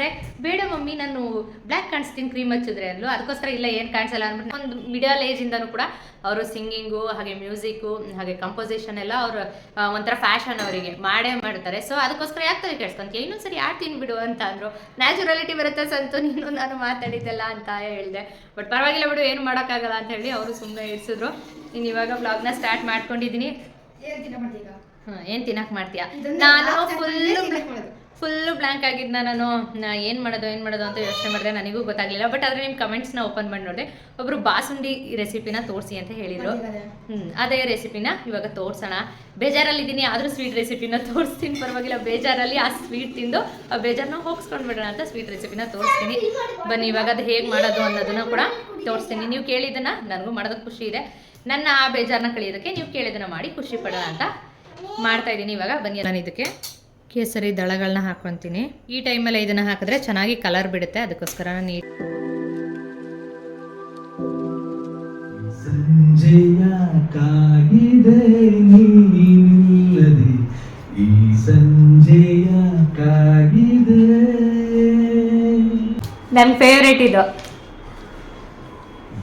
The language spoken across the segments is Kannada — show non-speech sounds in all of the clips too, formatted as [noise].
ಅಂದರೆ ಬೇಡ ಮಮ್ಮಿ ನಾನು ಬ್ಲ್ಯಾಕ್ ಕಾಣಿಸ್ತೀನಿ ಕ್ರೀಮ್ ಹಚ್ಚಿದ್ರೆ ಅಂದ್ಲು ಅದಕ್ಕೋಸ್ಕರ ಇಲ್ಲ ಏನು ಕಾಣಿಸಲ್ಲ ಅಂದ್ಬಿಟ್ಟು ಒಂದು ಮಿಡಲ್ ಏಜಿಂದನೂ ಕೂಡ ಅವರು ಸಿಂಗಿಂಗು ಹಾಗೆ ಮ್ಯೂಸಿಕ್ಕು ಹಾಗೆ ಕಂಪೋಸಿಷನ್ ಎಲ್ಲ ಅವರು ಒಂಥರ ಫ್ಯಾಷನ್ ಅವರಿಗೆ ಮಾಡೇ ಮಾಡ್ತಾರೆ. ಸೊ ಅದಕ್ಕೋಸ್ಕರ ಯಾಕೆ ತಲೆ ಕೆಡ್ಸ್ಕೊಂತೀಯ? ಇನ್ನೊಂದು ಸರಿ ತಿನ್ಬಿಡು ಬಿಡು ಅಂತ ಅಂದ್ರು. ನ್ಯಾಚುರಾಲಿಟಿ ಬರುತ್ತೆ ಸಂತು ನೀನು ನಾನು ಮಾತಾಡಿದ್ದೆಲ್ಲ ಅಂತ ಹೇಳಿದೆ. ಬಟ್ ಪರವಾಗಿಲ್ಲ ಬಿಡು ಏನು ಮಾಡೋಕ್ಕಾಗಲ್ಲ ಅಂತ ಹೇಳಿ ಅವರು ಸುಮ್ಮನೆ ಇರಿಸಿದ್ರು ಇನ್ನು ಇವಾಗ ಬ್ಲಾಗ್ನ ಸ್ಟಾರ್ಟ್ ಮಾಡ್ಕೊಂಡಿದ್ದೀನಿ ಏನ್ ತಿನ್ನಕ್ಕೆ ಮಾಡ್ತೀಯಾ ನಾನು last ಫುಲ್ಲು ಬ್ಲ್ಯಾಂಕ್ ಆಗಿದ್ನ ನಾನು. ನಾ ಏನು ಮಾಡೋದು ಏನು ಮಾಡೋದು ಅಂತ ಯೋಚನೆ ಮಾಡಿದೆ. ನನಗೂ ಗೊತ್ತಾಗಲಿಲ್ಲ. ಬಟ್ ಆದರೆ ನಿಮ್ಮ ಕಮೆಂಟ್ಸ್ನ ಓಪನ್ ಮಾಡಿ ನೋಡಿದೆ ಒಬ್ಬರು ಬಾಸುಂಡಿ ರೆಸಿಪಿನ ತೋರಿಸಿ ಅಂತ ಹೇಳಿದರು. ಹ್ಞೂ ಅದೇ ರೆಸಿಪಿನ ಇವಾಗ ತೋರಿಸೋಣ. ಬೇಜಾರಲ್ಲಿದ್ದೀನಿ ಆದರೂ ಸ್ವೀಟ್ ರೆಸಿಪಿನ ತೋರಿಸ್ತೀನಿ. ಪರವಾಗಿಲ್ಲ ಬೇಜಾರಲ್ಲಿ ಆ ಸ್ವೀಟ್ ತಿಂದು ಆ ಬೇಜಾರನ್ನ ಹೋಗಿಸ್ಕೊಂಡು ಬಿಡೋಣ ಅಂತ ಸ್ವೀಟ್ ರೆಸಿಪಿನ ತೋರಿಸ್ತೀನಿ. ಬನ್ನಿ ಇವಾಗ ಅದು ಹೇಗೆ ಮಾಡೋದು ಅನ್ನೋದನ್ನ ಕೂಡ ತೋರಿಸ್ತೀನಿ. ನೀವು ಕೇಳಿದ್ದನ್ನ ನನಗೂ ಮಾಡೋದಕ್ಕೆ ಖುಷಿ ಇದೆ. ನನ್ನ ಆ ಬೇಜಾರನ್ನ ಕಳಿಯೋದಕ್ಕೆ ನೀವು ಕೇಳಿದ್ದನ್ನ ಮಾಡಿ ಖುಷಿ ಪಡೋಣ ಅಂತ ಮಾಡ್ತಾ ಇದ್ದೀನಿ ಇವಾಗ. ಬನ್ನಿ ನಾನು ಇದಕ್ಕೆ ಕೇಸರಿ ದಳಗಳನ್ನ ಹಾಕ್ಕೊತೀನಿ ಈ ಟೈಮಲ್ಲಿ ಇದನ್ನು ಹಾಕಿದ್ರೆ ಚೆನ್ನಾಗಿ ಕಲರ್ ಬಿಡುತ್ತೆ. ಅದಕ್ಕೋಸ್ಕರ ನಾನು ಈ ಸಂಜೆಯ ಕಾಗಿದೆ ನೀನಿಲ್ಲದೆ. ಈ ಸಂಜೆಯ ಕಾಗಿದೆ ನನ್ನ ಫೇವ್ರೇಟ್ ಇದು.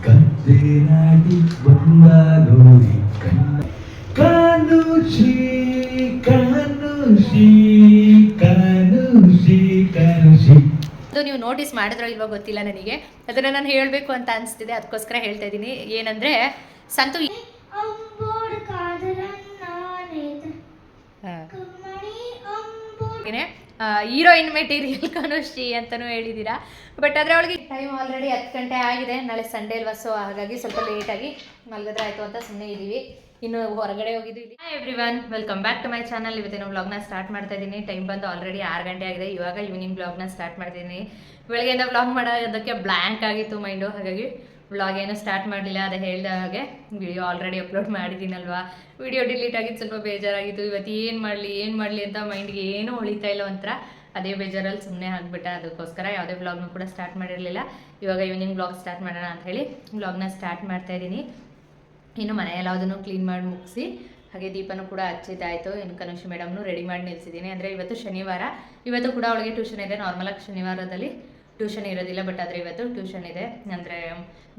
ಗದ್ದೆ ನಾಟಿ ಬಂದಾಗೋರಿ ಕಣ್ಣು ಕಾನುಷಿ ಕಾನುಷಿ ನೀವು ನೋಟಿಸ್ ಮಾಡಿದ್ರೋ ಇಲ್ವೋ ಗೊತ್ತಿಲ್ಲ ನನಗೆ. ಅದನ್ನು ನಾನು ಹೇಳಬೇಕು ಅಂತ ಅನಿಸ್ತಿದೆ ಅದಕ್ಕೋಸ್ಕರ ಹೇಳ್ತಾ ಇದ್ದೀನಿ. ಏನಂದರೆ ಸಂತು ಹೀರೋಯಿನ್ ಮೆಟೀರಿಯಲ್ ಕನುಶ್ರೀ ಅಂತಲೂ ಹೇಳಿದ್ದೀರಾ ಬಟ್ ಆದರೆ ಅವಳಿಗೆ ಟೈಮ್ ಆಲ್ರೆಡಿ ಹತ್ತು ಗಂಟೆ ಆಗಿದೆ. ನಾಳೆ ಸಂಡೇ ಅಲ್ವಾ ಸೊ ಹಾಗಾಗಿ ಸ್ವಲ್ಪ ಲೇಟಾಗಿ ಮಲಗಿದ್ರೆ ಆಯಿತು ಅಂತ ಸುಮ್ಮನೆ ಇದ್ದೀವಿ ಇನ್ನು ಹೊರಗಡೆ ಹೋಗಿದ್ವಿ hi everyone welcome back to my channel ಇವತ್ತಿನ ವ್ಲಾಗ್ನ ಸ್ಟಾರ್ಟ್ ಮಾಡ್ತಾ ಇದ್ದೀನಿ. ಟೈಮ್ ಬಂದು ಆಲ್ರೆಡಿ ಆರು ಗಂಟೆ ಆಗಿದೆ. ಇವಾಗ ಈವ್ನಿಂಗ್ ವ್ಲಾಗ್ನ ಸ್ಟಾರ್ಟ್ ಮಾಡ್ತಿದ್ದೀನಿ. ಬೆಳಗ್ಗೆಯಿಂದ ವ್ಲಾಗ್ ಮಾಡೋದಕ್ಕೆ ಬ್ಲ್ಯಾಂಕ್ ಆಗಿತ್ತು ಮೈಂಡು ಹಾಗಾಗಿ ವ್ಲಾಗ್ ಏನು ಸ್ಟಾರ್ಟ್ ಮಾಡಲಿಲ್ಲ. ಅದು ಹೇಳಿದ ಹಾಗೆ ವಿಡಿಯೋ ಆಲ್ರೆಡಿ ಅಪ್ಲೋಡ್ ಮಾಡಿದ್ದೀನಲ್ವಾ? ವಿಡಿಯೋ ಡಿಲೀಟ್ ಆಗಿದ್ದು ಸ್ವಲ್ಪ ಬೇಜಾರಾಗಿತ್ತು. ಇವತ್ತು ಏನು ಮಾಡಲಿ ಏನು ಮಾಡಲಿ ಅಂತ ಮೈಂಡ್ಗೆ ಏನೂ ಉಳಿತಾ ಇಲ್ಲ ಒಂಥರ. ಅದೇ ಬೇಜಾರಲ್ಲಿ ಸುಮ್ಮನೆ ಆಗಿಬಿಟ್ಟೆ. ಅದಕ್ಕೋಸ್ಕರ ಯಾವುದೇ ವ್ಲಾಗ್ನು ಕೂಡ ಸ್ಟಾರ್ಟ್ ಮಾಡಿರಲಿಲ್ಲ. ಇವಾಗ ಈವ್ನಿಂಗ್ ವ್ಲಾಗ್ ಸ್ಟಾರ್ಟ್ ಮಾಡೋಣ ಅಂತ ಹೇಳಿ ವ್ಲಾಗ್ನ ಸ್ಟಾರ್ಟ್ ಮಾಡ್ತಾ ಇದ್ದೀನಿ. ಇನ್ನು ಮನೆ ಎಲ್ಲದನ್ನು ಕ್ಲೀನ್ ಮಾಡಿ ಮುಗಿಸಿ ಹಾಗೆ ದೀಪನೂ ಕೂಡ ಹಚ್ಚಿದ್ದಾಯಿತು. ಇನ್ನು ಕನುಷಿ ಮೇಡಮ್ನು ರೆಡಿ ಮಾಡಿ ನಿಲ್ಸಿದ್ದೀನಿ. ಅಂದರೆ ಇವತ್ತು ಶನಿವಾರ. ಇವತ್ತು ಕೂಡ ಅವಳಿಗೆ ಟ್ಯೂಷನ್ ಇದೆ. ನಾರ್ಮಲಾಗಿ ಶನಿವಾರದಲ್ಲಿ ಟ್ಯೂಷನ್ ಇರೋದಿಲ್ಲ ಬಟ್ ಆದರೆ ಇವತ್ತು ಟ್ಯೂಷನ್ ಇದೆ. ಅಂದರೆ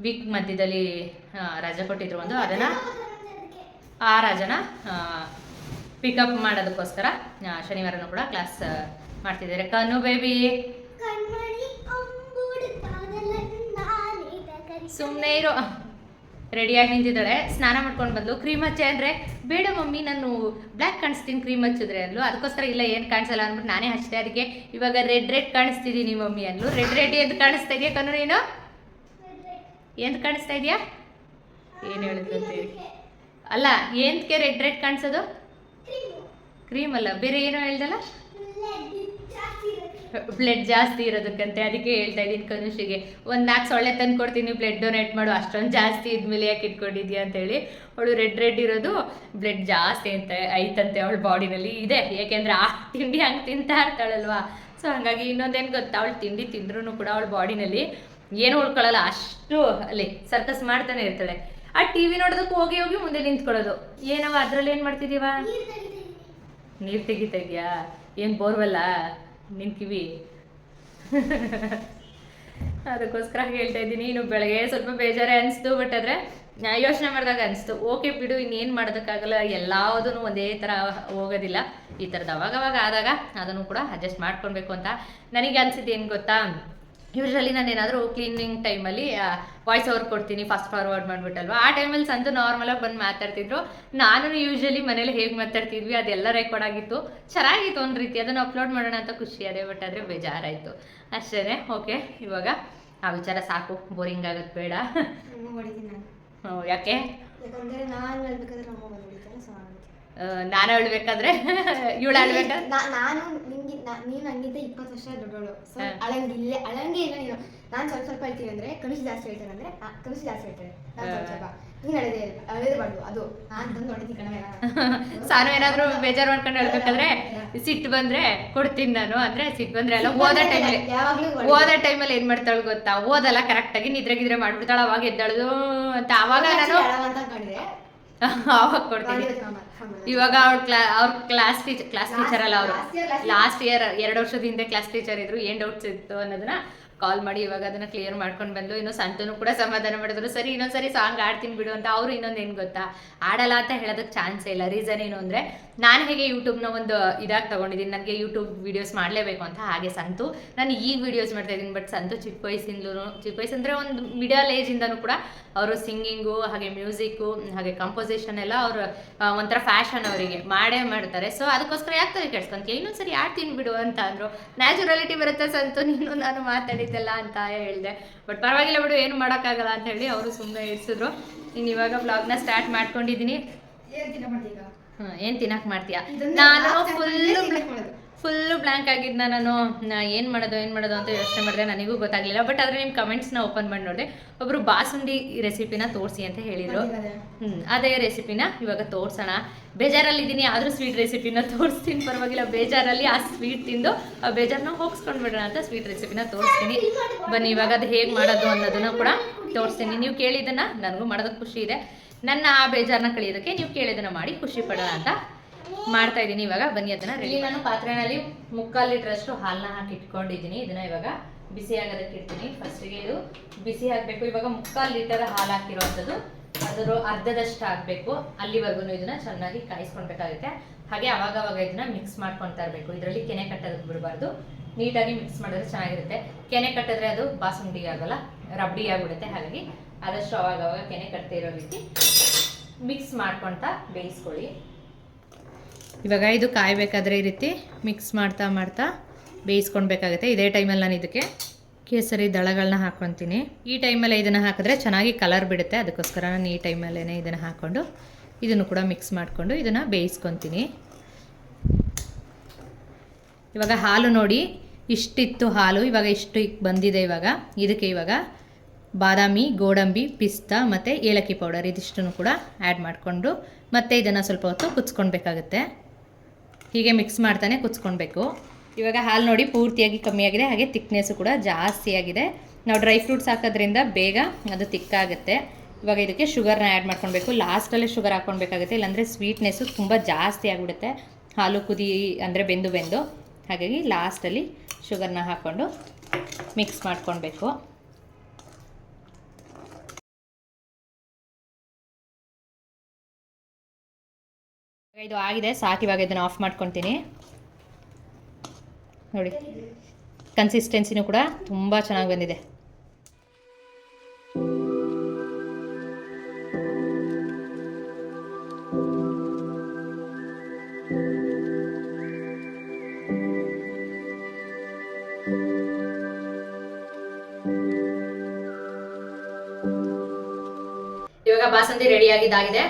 ವೀಕ್ ಮಧ್ಯದಲ್ಲಿ ರಜೆ ಕೊಟ್ಟಿದ್ರು ಒಂದು. ಅದನ್ನು ಆ ರಜನ ಪಿಕಪ್ ಮಾಡೋದಕ್ಕೋಸ್ಕರ ಶನಿವಾರನೂ ಕೂಡ ಕ್ಲಾಸ್ ಮಾಡ್ತಿದ್ದಾರೆ. ಕನು ಬೇಬಿ ಸುಮ್ಮನೆ ಇರೋ. ರೆಡಿಯಾಗಿ ನಿಂತಿದ್ದಾಳೆ. ಸ್ನಾನ ಮಾಡ್ಕೊಂಡು ಬಂದ್ಲು. ಕ್ರೀಮ್ ಹಚ್ಚೆ ಅಂದರೆ ಬೇಡ ಮಮ್ಮಿ ನಾನು ಬ್ಲ್ಯಾಕ್ ಕಾಣಿಸ್ತೀನಿ ಕ್ರೀಮ್ ಹಚ್ಚಿದ್ರೆ ಅಂದ್ಲು. ಅದಕ್ಕೋಸ್ಕರ ಇಲ್ಲ ಏನು ಕಾಣಿಸಲ್ಲ ಅಂದ್ಬಿಟ್ಟು ನಾನೇ ಹಚ್ಚಿದೆ. ಅದಕ್ಕೆ ಇವಾಗ ರೆಡ್ ರೆಡ್ ಕಾಣಿಸ್ತಿದ್ದೀನಿ ಮಮ್ಮಿ ಅಂದ್ಲು. ರೆಡ್ ರೆಡ್ ಎಂದು ಕಾಣಿಸ್ತಾ ಇದೆಯಾ ಕಣ್ಣು ನೀನು? ಎಂದು ಕಾಣಿಸ್ತಾ ಇದೆಯಾ? ಏನು ಹೇಳಿದ್ರು ಹೇಳಿ ಅಲ್ಲ ಏನಕ್ಕೆ ರೆಡ್ ರೆಡ್ ಕಾಣಿಸೋದು? ಕ್ರೀಮ್. ಅಲ್ಲ ಬೇರೆ ಏನೋ ಹೇಳ್ದಲ್ಲ? ಬ್ಲಡ್ ಜಾಸ್ತಿ ಇರೋದಕ್ಕಂತೆ. ಅದಕ್ಕೆ ಹೇಳ್ತಾ ಇದ್ದೀನಿ ಕನುಷಿಗೆ, ಒಂದು ನಾಲ್ಕು ಸೊಳ್ಳೆ ತಂದು ಕೊಡ್ತೀನಿ ಬ್ಲಡ್ ಡೊನೇಟ್ ಮಾಡು, ಅಷ್ಟೊಂದು ಜಾಸ್ತಿ ಇದ್ಮೇಲೆ ಯಾಕೆ ಇಟ್ಕೊಂಡಿದ್ಯಾ? ಅಂತೇಳಿ. ಅವಳು ರೆಡ್ ರೆಡ್ ಇರೋದು ಬ್ಲಡ್ ಜಾಸ್ತಿ ಅಂತ ಐತಂತೆ ಅವಳ ಬಾಡಿನಲ್ಲಿ ಇದೆ. ಏಕೆಂದರೆ ಆ ತಿಂಡಿ ಹಂಗೆ ತಿಂತಾ ಇರ್ತಾಳಲ್ವಾ? ಸೊ ಹಾಗಾಗಿ ಇನ್ನೊಂದೇನು ಗೊತ್ತಾ? ಅವಳು ತಿಂಡಿ ತಿಂದ್ರೂ ಕೂಡ ಅವಳ ಬಾಡಿನಲ್ಲಿ ಏನು ಉಳ್ಕೊಳ್ಳಲ್ಲ. ಅಷ್ಟು, ಅಲ್ಲಿ ಸರ್ಕಸ್ ಮಾಡ್ತಾನೆ ಇರ್ತಾಳೆ. ಆ ಟಿ ವಿ ನೋಡೋದಕ್ಕೆ ಹೋಗಿ ಹೋಗಿ ಮುಂದೆ ನಿಂತ್ಕೊಳ್ಳೋದು. ಏನವ ಅದರಲ್ಲಿ ಏನು ಮಾಡ್ತಿದ್ದೀವ? ನೀರು ತೆಗಿತಾ ಇದೆಯಾ? ಏನು ಬೋರ್ವಲ್ಲ? ನಿನ್ನ ಕಿವಿ ಅದಕ್ಕೋಸ್ಕರ ಹೇಳ್ತಾ ಇದ್ದೀನಿ, ಇನ್ನು ಬೆಳಗ್ಗೆ ಸ್ವಲ್ಪ ಬೇಜಾರೇ ಅನಿಸ್ತು ಬಟ್ ಆದರೆ ಯೋಚನೆ ಮಾಡಿದಾಗ ಅನಿಸ್ತು. ಓಕೆ ಬಿಡು, ಇನ್ನೇನು ಮಾಡೋದಕ್ಕಾಗಲ್ಲ ಎಲ್ಲದೂ ಒಂದೇ ಥರ ಹೋಗೋದಿಲ್ಲ. ಈ ಥರದ್ದು ಅವಾಗವಾಗ ಅವಾಗ ಆದಾಗ ಅದನ್ನು ಕೂಡ ಅಡ್ಜಸ್ಟ್ ಮಾಡ್ಕೊಳ್ಬೇಕು ಅಂತ ನನಗೆ ಅನಿಸಿದ್ದು, ಏನು ಗೊತ್ತಾ? ಯೂಶ್ವಲಿ ನಾನು ಏನಾದರೂ ಕ್ಲೀನಿಂಗ್ ಟೈಮಲ್ಲಿ ವಾಯ್ಸ್ ಓವರ್ ಕೊಡ್ತೀನಿ ಫಾಸ್ಟ್ ಫಾರ್ವರ್ಡ್ ಮಾಡಿಬಿಟ್ಟಲ್ವ? ಆ ಟೈಮಲ್ಲಿ ಸಂತು ನಾರ್ಮಲಾಗಿ ಬಂದು ಮಾತಾಡ್ತಿದ್ರು. ನಾನು ಯೂಶ್ವಲಿ ಮನೇಲಿ ಹೇಗೆ ಮಾತಾಡ್ತಿದ್ವಿ ಅದೆಲ್ಲ ರೆಕಾರ್ಡ್ ಆಗಿತ್ತು. ಚೆನ್ನಾಗಿತ್ತು ಒಂದು ರೀತಿ. ಅದನ್ನು ಅಪ್ಲೋಡ್ ಮಾಡೋಣ ಅಂತ ಖುಷಿ ಅದೇ ಬಟ್ ಆದರೆ ಬೇಜಾರಾಯಿತು. ಅಷ್ಟೇ ಓಕೆ ಇವಾಗ ಆ ವಿಚಾರ ಸಾಕು. ಬೋರಿಂಗ್ ಆಗೋದು ಬೇಡ. ಯಾಕೆ? ಯಾಕಂದರೆ ನಾನು ಹೇಳ್ಬೇಕಾದ್ರೆ ನಮ್ಮ ನಾನು ಅಳ್ಬೇಕಾದ್ರೆ [laughs] ಇವಳು ಅಳ್ಬೇಕಾದ್ರೆ ನಾನು ನಿಮ್ಗೆ ನೀನು ನಂಗಿಂತ ಇಪ್ಪತ್ತು ವರ್ಷ ದೊಡ್ಡವಳು. ಸೊ ಹಾ. ಅಳಂಗಿಲ್ಲ ಅಳಂಗೆ ಇಲ್ಲ ನೀನು. ನಾನು ಸ್ವಲ್ಪ ಸ್ವಲ್ಪ ಹೇಳ್ತೀನಿ ಅಂದ್ರೆ ಕನಿಷ್ಠ ಜಾಸ್ತಿ ಹೇಳ್ತಾರೆ ಅಂದ್ರೆ ಕನಿಷ್ಠ ಜಾಸ್ತಿ ನಾನು ಅಳದೆ ಅಳದೇಬಾರ್ದು ಅದು. ನಾನು ಬಂದು ಹೊಡಿತೀನಿ ಕಣವೆ [laughs] ಸಾನು ಏನಾದರೂ ಬೇಜಾರು ಮಾಡ್ಕೊಂಡು ಹೇಳ್ಬೇಕಾದ್ರೆ ಸಿಟ್ಟು ಬಂದ್ರೆ ಕೊಡ್ತೀನಿ ನಾನು ಅಂದ್ರೆ ಸಿಟ್ಟು ಬಂದ್ರೆ ಎಲ್ಲ ಓದೋ ಟೈಮಲ್ಲಿ ಓದೋ ಟೈಮಲ್ಲಿ ಏನ್ ಮಾಡ್ತಾಳು ಗೊತ್ತಾ? ಓದಲ್ಲ ಕರೆಕ್ಟಾಗಿ ನಿದ್ರೆ ಗಿದ್ರೆ ಮಾಡ್ಬಿಡ್ತಾಳ ಅವಾಗ ಎದ್ದಾಳು ಅಂತ. ಅವಾಗ ನಾನು ಅವಾಗ ಕೊಡ್ತೀನಿ. ಇವಾಗ ಅವ್ರ ಕ್ಲಾ ಅವ್ರ ಕ್ಲಾಸ್ ಟೀಚರ್ ಕ್ಲಾಸ್ ಟೀಚರ್ ಅಲ್ಲ ಅವರು. ಲಾಸ್ಟ್ ಇಯರ್ ಎರಡು ವರ್ಷದ ಹಿಂದೆ ಕ್ಲಾಸ್ ಟೀಚರ್ ಇದ್ರು. ಏನ್ ಡೌಟ್ಸ್ ಇತ್ತು ಅನ್ನೋದನ್ನ ಕಾಲ್ ಮಾಡಿ ಇವಾಗ ಅದನ್ನ ಕ್ಲಿಯರ್ ಮಾಡ್ಕೊಂಡು ಬಂದು ಇನ್ನು ಸಂತನು ಕೂಡ ಸಮಾಧಾನ ಮಾಡಿದ್ರು. ಸರಿ ಇನ್ನೊಂದ್ಸರಿ ಸಾಂಗ್ ಆಡ್ತೀನಿ ಬಿಡು ಅಂತ ಅವರು ಇನ್ನೊಂದು ಏನು ಗೊತ್ತಾ? ಆಡಲ್ಲ ಅಂತ ಹೇಳೋದಕ್ಕೆ ಚಾನ್ಸ್ ಇಲ್ಲ. ರೀಸನ್ ಏನು ಅಂದರೆ ನಾನು ಹೇಗೆ ಯೂಟ್ಯೂಬ್ನ ಒಂದು ಇದಾಗಿ ತಗೊಂಡಿದ್ದೀನಿ. ನನಗೆ ಯೂಟ್ಯೂಬ್ ವೀಡಿಯೋಸ್ ಮಾಡಲೇಬೇಕು ಅಂತ. ಹಾಗೆ ಸಂತು ನಾನು ಈಗ ವೀಡಿಯೋಸ್ ಮಾಡ್ತಾ ಇದ್ದೀನಿ. ಬಟ್ ಸಂತು ಚಿಕ್ಕ ವಯಸ್ಸಿಂದಲೂ ಚಿಕ್ಕ ವಯಸ್ಸು ಅಂದರೆ ಒಂದು ಮಿಡಲ್ ಏಜಿಂದನೂ ಕೂಡ ಅವರು ಸಿಂಗಿಂಗು ಹಾಗೆ ಮ್ಯೂಸಿಕ್ಕು ಹಾಗೆ ಕಂಪೋಸಿಷನ್ ಎಲ್ಲ ಅವರು ಒಂಥರ ಫ್ಯಾಷನ್ ಅವರಿಗೆ. ಮಾಡೇ ಮಾಡ್ತಾರೆ. ಸೊ ಅದಕ್ಕೋಸ್ಕರ ಯಾಕೆ ಕೆಡ್ಸ್ಕೊಂತೀಯ? ಇನ್ನೊಂದ್ಸರಿ ಯಾರು ತಿನ್ಬಿಡು ಅಂತ ಅಂದ್ರು. ನ್ಯಾಚುರಾಲಿಟಿ ಬರುತ್ತೆ ಸಂತು ನೀನು ನಾನು ಮಾತಾಡಿದ್ದೆಲ್ಲ ಅಂತ ಹೇಳಿದೆ. ಬಟ್ ಪರವಾಗಿಲ್ಲ ಬಿಡು ಏನು ಮಾಡೋಕ್ಕಾಗಲ್ಲ ಅಂತ ಹೇಳಿ ಅವರು ಸುಮ್ಮನೆ ಇರಿಸಿದ್ರು. ಇನ್ನು ಇವಾಗ ಬ್ಲಾಗ್ನ ಸ್ಟಾರ್ಟ್ ಮಾಡ್ಕೊಂಡಿದ್ದೀನಿ ಏನ್ ತಿನ್ನಕ್ಕೆ ಮಾಡ್ತೀಯಾ? ನಾನು ಫುಲ್ ಫುಲ್ಲು ಬ್ಲ್ಯಾಂಕ್ ಆಗಿದ್ನ ನಾನು ಏನು ಮಾಡೋದು ಏನು ಮಾಡೋದು ಅಂತ ಯೋಚನೆ ಮಾಡಿದೆ ನನಗೂ ಗೊತ್ತಾಗಲಿಲ್ಲ. ಬಟ್ ಆದರೆ ನಿಮ್ಮ ಕಮೆಂಟ್ಸ್ನ ಓಪನ್ ಮಾಡಿ ನೋಡಿದೆ ಒಬ್ಬರು ಬಾಸುಂಡಿ ರೆಸಿಪಿನ ತೋರಿಸಿ ಅಂತ ಹೇಳಿದರು. ಹ್ಞೂ ಅದೇ. ರೆಸಿಪಿನ ಇವಾಗ ತೋರಿಸೋಣ. ಬೇಜಾರಲ್ಲಿದ್ದೀನಿ ಆದರೂ ಸ್ವೀಟ್ ರೆಸಿಪಿನ ತೋರಿಸ್ತೀನಿ. ಪರವಾಗಿಲ್ಲ ಬೇಜಾರಲ್ಲಿ ಆ ಸ್ವೀಟ್ ತಿಂದು ಆ ಬೇಜಾರನ್ನ ಹೋಗಿಸ್ಕೊಂಡು ಬಿಡೋಣ ಅಂತ ಸ್ವೀಟ್ ರೆಸಿಪಿನ ತೋರಿಸ್ತೀನಿ. ಬನ್ನಿ ಇವಾಗ ಅದು ಹೇಗೆ ಮಾಡೋದು ಅನ್ನೋದನ್ನು ಕೂಡ ತೋರಿಸ್ತೀನಿ. ನೀವು ಕೇಳಿದ್ದನ್ನು ನನಗೂ ಮಾಡೋದಕ್ಕೆ ಖುಷಿ ಇದೆ. ನನ್ನ ಆ ಬೇಜಾರನ್ನ ಕಳಿಯೋದಕ್ಕೆ ನೀವು ಕೇಳಿದ್ದನ್ನು ಮಾಡಿ ಖುಷಿ ಪಡೋಣ ಅಂತ ಮಾಡ್ತಾ ಇದ್ದೀನಿ. ಇವಾಗ ಬನ್ನಿ ಅದನ್ನ ಇಲ್ಲಿ ನಾನು ಪಾತ್ರೆನಲ್ಲಿ ಮುಕ್ಕಾಲು ಲೀಟ್ರಷ್ಟು ಹಾಲನ್ನ ಹಾಕಿ ಇಟ್ಕೊಂಡಿದ್ದೀನಿ. ಇದನ್ನ ಇವಾಗ ಬಿಸಿ ಆಗೋದಕ್ಕೆ ಇಡ್ತೀನಿ. ಫಸ್ಟಿಗೆ ಇದು ಬಿಸಿ ಆಗಬೇಕು. ಇವಾಗ ಮುಕ್ಕಾಲು ಲೀಟರ್ ಹಾಲು ಹಾಕಿರೋವಂಥದ್ದು ಅದರ ಅರ್ಧದಷ್ಟು ಹಾಕಬೇಕು ಅಲ್ಲಿವರೆಗೂ ಇದನ್ನ ಚೆನ್ನಾಗಿ ಕಾಯಿಸ್ಕೊಳ್ಬೇಕಾಗುತ್ತೆ. ಹಾಗೆ ಅವಾಗ ಅವಾಗ ಇದನ್ನ ಮಿಕ್ಸ್ ಮಾಡ್ಕೊಳ್ತಾ ಇರಬೇಕು. ಇದರಲ್ಲಿ ಕೆನೆ ಕಟ್ಟೋದಕ್ಕೆ ಬಿಡಬಾರ್ದು. ನೀಟಾಗಿ ಮಿಕ್ಸ್ ಮಾಡಿದ್ರೆ ಚೆನ್ನಾಗಿರುತ್ತೆ. ಕೆನೆ ಕಟ್ಟಿದ್ರೆ ಅದು ಬಾಸುಂಡಿ ಆಗಲ್ಲ ರಬ್ಡಿ ಆಗಿಬಿಡುತ್ತೆ. ಹಾಗಾಗಿ ಆದಷ್ಟು ಅವಾಗ ಅವಾಗ ಕೆನೆ ಕಟ್ಟದೇ ಇರೋ ರೀತಿ ಮಿಕ್ಸ್ ಮಾಡ್ಕೊಳ್ತಾ ಬೇಯಿಸ್ಕೊಳ್ಳಿ. ಇವಾಗ ಇದು ಕಾಯಬೇಕಾದ್ರೆ ಈ ರೀತಿ ಮಿಕ್ಸ್ ಮಾಡ್ತಾ ಮಾಡ್ತಾ ಬೇಯಿಸ್ಕೊಳ್ಬೇಕಾಗುತ್ತೆ. ಇದೇ ಟೈಮಲ್ಲಿ ನಾನು ಇದಕ್ಕೆ ಕೇಸರಿ ದಳಗಳನ್ನ ಹಾಕ್ಕೊತೀನಿ. ಈ ಟೈಮಲ್ಲೇ ಇದನ್ನು ಹಾಕಿದ್ರೆ ಚೆನ್ನಾಗಿ ಕಲರ್ ಬಿಡುತ್ತೆ. ಅದಕ್ಕೋಸ್ಕರ ನಾನು ಈ ಟೈಮಲ್ಲೇ ಇದನ್ನು ಹಾಕ್ಕೊಂಡು ಇದನ್ನು ಕೂಡ ಮಿಕ್ಸ್ ಮಾಡಿಕೊಂಡು ಇದನ್ನು ಬೇಯಿಸ್ಕೊತೀನಿ. ಇವಾಗ ಹಾಲು ನೋಡಿ, ಇಷ್ಟಿತ್ತು ಹಾಲು. ಇವಾಗ ಇಷ್ಟು ಬಂದಿದೆ ಇವಾಗ. ಇದಕ್ಕೆ ಇವಾಗ ಬಾದಾಮಿ, ಗೋಡಂಬಿ, ಪಿಸ್ತಾ ಮತ್ತು ಏಲಕ್ಕಿ ಪೌಡರ್ ಇದಿಷ್ಟನ್ನು ಕೂಡ ಆ್ಯಡ್ ಮಾಡಿಕೊಂಡು ಮತ್ತೆ ಇದನ್ನು ಸ್ವಲ್ಪ ಹೊತ್ತು ಕುಚ್ಕೊಳ್ಬೇಕಾಗುತ್ತೆ ಹೀಗೆ ಮಿಕ್ಸ್ ಮಾಡ್ತಾನೆ ಕುಚ್ಕೊಳ್ಬೇಕು ಇವಾಗ ಹಾಲು ನೋಡಿ ಪೂರ್ತಿಯಾಗಿ ಕಮ್ಮಿಯಾಗಿದೆ ಹಾಗೆ ತಿಕ್ನೆಸ್ಸು ಕೂಡ ಜಾಸ್ತಿ ಆಗಿದೆ. ನಾವು ಡ್ರೈ ಫ್ರೂಟ್ಸ್ ಹಾಕೋದ್ರಿಂದ ಬೇಗ ಅದು ತಿಕ್ಕಾಗುತ್ತೆ ಇವಾಗ ಇದಕ್ಕೆ ಶುಗರ್ನ ಆ್ಯಡ್ ಮಾಡ್ಕೊಳ್ಬೇಕು. ಲಾಸ್ಟಲ್ಲೇ ಶುಗರ್ ಹಾಕ್ಕೊಳ್ಬೇಕಾಗುತ್ತೆ ಇಲ್ಲಾಂದರೆ ಸ್ವೀಟ್ನೆಸ್ಸು ತುಂಬ ಜಾಸ್ತಿ ಆಗಿಬಿಡುತ್ತೆ. ಹಾಲು ಕುದಿ ಅಂದರೆ ಬೆಂದು ಬೆಂದು. ಹಾಗಾಗಿ ಲಾಸ್ಟಲ್ಲಿ ಶುಗರ್ನ ಹಾಕ್ಕೊಂಡು ಮಿಕ್ಸ್ ಮಾಡ್ಕೊಳ್ಬೇಕು. ಇದು ಆಗಿದೆ, ಸಾಕು, ಇವಾಗ ಇದನ್ನು ಆಫ್ ಮಾಡ್ಕೊತೀನಿ. ನೋಡಿ ಕನ್ಸಿಸ್ಟೆನ್ಸಿನೂ ಕೂಡ ತುಂಬ ಚೆನ್ನಾಗಿ ಬಂದಿದೆ. ಇವಾಗ ಬಾಸಂತಿ ರೆಡಿ ಆಗಿದ್ದಾಗಿದೆ.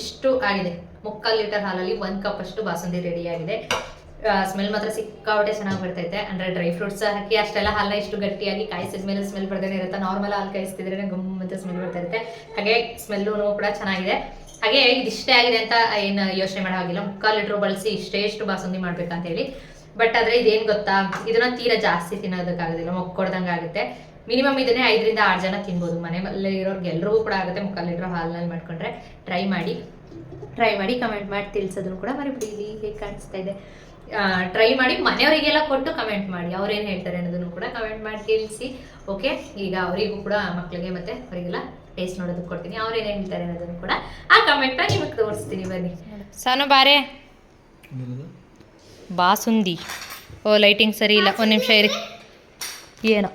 ಇಷ್ಟು ಆಗಿದೆ. ಮುಕ್ಕಾಲು ಲೀಟರ್ ಹಾಲಲ್ಲಿ ಒಂದು ಕಪ್ ಅಷ್ಟು ಬಾಸುಂದಿ ರೆಡಿ ಆಗಿದೆ. ಸ್ಮೆಲ್ ಮಾತ್ರ ಸಿಕ್ಕಾಪಟ್ಟೆ ಚೆನ್ನಾಗಿ ಬರ್ತೈತೆ. ಅಂದರೆ ಡ್ರೈ ಫ್ರೂಟ್ಸ್ ಹಾಕಿ, ಅಷ್ಟೆಲ್ಲ ಹಾಲನ್ನ ಇಷ್ಟು ಗಟ್ಟಿಯಾಗಿ ಕಾಯಿಸಿದ ಮೇಲೆ ಸ್ಮೆಲ್ ಬರ್ದೇನೆ ಇರುತ್ತೆ. ನಾರ್ಮಲ್ ಹಾಲು ಕಾಯಿಸ್ತಿದ್ರೆ ಗಮ್ ಸ್ಮೆಲ್ ಬರ್ತಾ ಇರುತ್ತೆ ಹಾಗೆ ಸ್ಮೆಲ್ಲು ಕೂಡ ಚೆನ್ನಾಗಿದೆ. ಹಾಗೆ ಇದಿಷ್ಟೇ ಆಗಿದೆ ಅಂತ ಏನು ಯೋಚನೆ ಮಾಡೋ ಹಾಗಿಲ್ಲ ಮುಕ್ಕಾಲು ಲೀಟ್ರ್ ಬಳಸಿ ಇಷ್ಟೇ ಇಷ್ಟು ಬಾಸುಂದಿ ಮಾಡ್ಬೇಕಂತ ಹೇಳಿ ಬಟ್ ಆದರೆ ಇದೇನು ಗೊತ್ತಾ? ಇದನ್ನ ತೀರಾ ಜಾಸ್ತಿ ತಿನ್ನೋದಕ್ಕಾಗೋದಿಲ್ಲ ಮೊಕ್ಕೊಡ್ದಂಗೆ ಆಗುತ್ತೆ. ಮಿನಿಮಮ್ ಇದನ್ನೇ ಐದರಿಂದ ಆರು ಜನ ತಿನ್ಬೋದು ಮನೆಯಲ್ಲೇ ಇರೋರ್ಗೆ ಎಲ್ರಿಗೂ ಕೂಡ ಆಗುತ್ತೆ. ಮುಕ್ಕಾಲು ಲೀಟ್ರ್ ಹಾಲ್ನಲ್ಲಿ ಮಾಡ್ಕೊಂಡ್ರೆ. ಟ್ರೈ ಮಾಡಿ. ಟ್ರೈ ಮಾಡಿ ಕಮೆಂಟ್ ಮಾಡಿ ತಿಳಿಸೋದನ್ನು ಕೂಡ ಮರಿಬಿಡಿ. ಹೇಗೆ ಕಾಣಿಸ್ತಾ ಇದೆ. ಟ್ರೈ ಮಾಡಿ ಮನೆಯವರಿಗೆಲ್ಲ ಕೊಟ್ಟು ಕಮೆಂಟ್ ಮಾಡಿ. ಅವ್ರೇನು ಹೇಳ್ತಾರೆ ಅನ್ನೋದನ್ನು ಕೂಡ ಕಮೆಂಟ್ ಮಾಡಿ ತಿಳಿಸಿ. ಓಕೆ ಈಗ ಅವರಿಗೂ ಕೂಡ ಮಕ್ಕಳಿಗೆ ಮತ್ತೆ ಅವರಿಗೆಲ್ಲ ಟೇಸ್ಟ್ ನೋಡೋದಕ್ಕೆ ಕೊಡ್ತೀನಿ. ಅವ್ರೇನು ಹೇಳ್ತಾರೆ ಅನ್ನೋದನ್ನು ಕೂಡ ಆ ಕಮೆಂಟ್ನ ನಿಮಗೆ ತೋರಿಸ್ತೀನಿ. ಬನ್ನಿ. ಸಾನು ಬಾರೆ. ಬಾಸುಂದಿ. ಓ ಲೈಟಿಂಗ್ ಸರಿ ಇಲ್ಲ. ಒಂದು ನಿಮಿಷ ಇರಿ. ಏನೋ?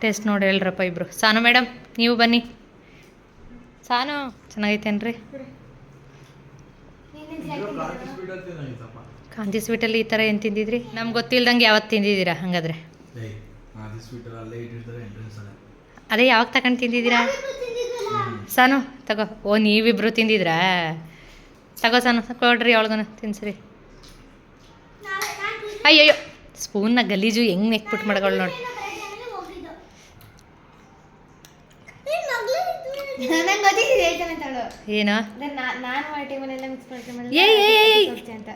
ಟೇಸ್ಟ್ ನೋಡಿ ಹೇಳ್ರಪ್ಪ ಇಬ್ರು. ಸಾನು ಮೇಡಮ್ ನೀವು ಬನ್ನಿ. ಸಾನು ಚೆನ್ನಾಗೈತೇನ್ರಿ? ಕಾಂತಿ ಸ್ವೀಟಲ್ಲಿ ಈ ಥರ ಏನು ತಿಂದಿದ್ರಿ? ನಮ್ಗೆ ಗೊತ್ತಿಲ್ದಂಗೆ ಯಾವತ್ತು ತಿಂದಿದ್ದೀರಾ ಹಂಗಾದ್ರೆ? ಅದೇ ಯಾವಾಗ ತಗೊಂಡು ತಿಂದಿದ್ದೀರಾ? ಸಾನು ತಗೋ. ಓ ನೀವಿಬ್ರು ತಿಂದಿದ್ರಾ? ತಗೋ ಸಾನು ಕೊಡ್ರಿ ಅವಳಗನ ತಿನ್ಸ್ರಿ. ಅಯ್ಯಯ್ಯೋ ಸ್ಪೂನ್ನ ಗಲೀಜು ಹೆಂಗೆ ನೆಕ್ಬಿಟ್ಟು ಮಾಡ್ಕೊಳ್ಳಿ ನೋಡಿ. ನಂಗೆ ಗೊತ್ತಿದೆ ಹೇಳ್ತಾನೆ ತಾಳು. ಏನು? ಅಂದ್ರೆ ನಾ- ನಾನು ಆ ಟೈಮಲ್ಲೆಲ್ಲ ಮಿಕ್ಸ್ ಮಾಡ್ತೀನಿ ಏಯ್, ಏಯ್, ಏಯ್, ಏಯ್. ಅಂತ.